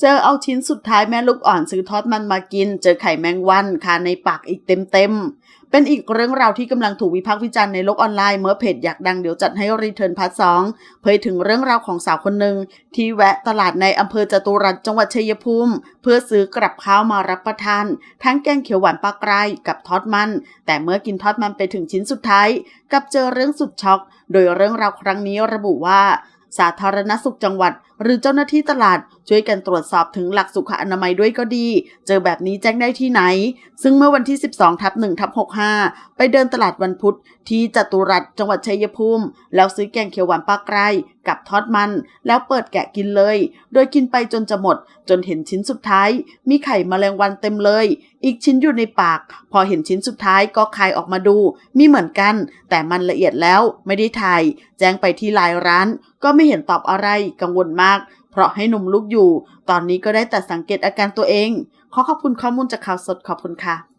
เจอเอาชิ้นสุดท้ายแม่ลูกอ่อนซื้อทอดมันมากิน เจอไข่แมงวันคาในปากอีกเต็มเต็มๆ เป็นอีกเรื่องราวที่กำลังถูกวิพากษ์วิจารณ์ในโลกออนไลน์เมื่อเพจอยากดังเดี๋ยวจัดให้รีเทิร์นพาร์ทสองเผยถึงเรื่องราวของสาวคนหนึ่งที่แวะตลาดในอำเภอจตุรัสจังหวัดชัยภูมิ เพื่อซื้อกลับข้าวมารับประทาน ทั้งแกงเขียวหวานปลากรายกับทอดมัน แต่เมื่อกินทอดมันไปถึงชิ้นสุดท้ายกลับเจอเรื่องสุดช็อก โดยเรื่องราวครั้งนี้ระบุว่าสาธารณสุขจังหวัด หรือเจ้าหน้าที่ตลาดช่วยกันตรวจสอบถึงหลักสุขอนามัยด้วยก็ดี เจอแบบนี้แจ้งได้ที่ไหน ซึ่งเมื่อวันที่ 12ทับ1ทับ65 ไปเดินตลาดวันพุธที่จตุรัสจังหวัดชัยภูมิ แล้วซื้อแกงเขียวหวานปลากรายกับทอดมัน แล้วเปิดแกะกินเลย โดยกินไปจนจะหมด จนเห็นชิ้นสุดท้าย มีไข่แมลงวันเต็มเลย อีกชิ้นอยู่ในปาก พอเห็นชิ้นสุดท้ายก็คายออกมาดู มีเหมือนกัน แต่มันละเอียดแล้วไม่ได้ถ่าย แจ้งไปที่ลน์ร้าน ก็ไม่เห็นตอบอะไร กังวลมาก เพราะให้หนุ่มลูกอยู่ ตอนนี้ก็ได้แต่สังเกตอาการตัวเอง ขอขอบคุณข้อมูลจากข่าวสดขอบคุณค่ะ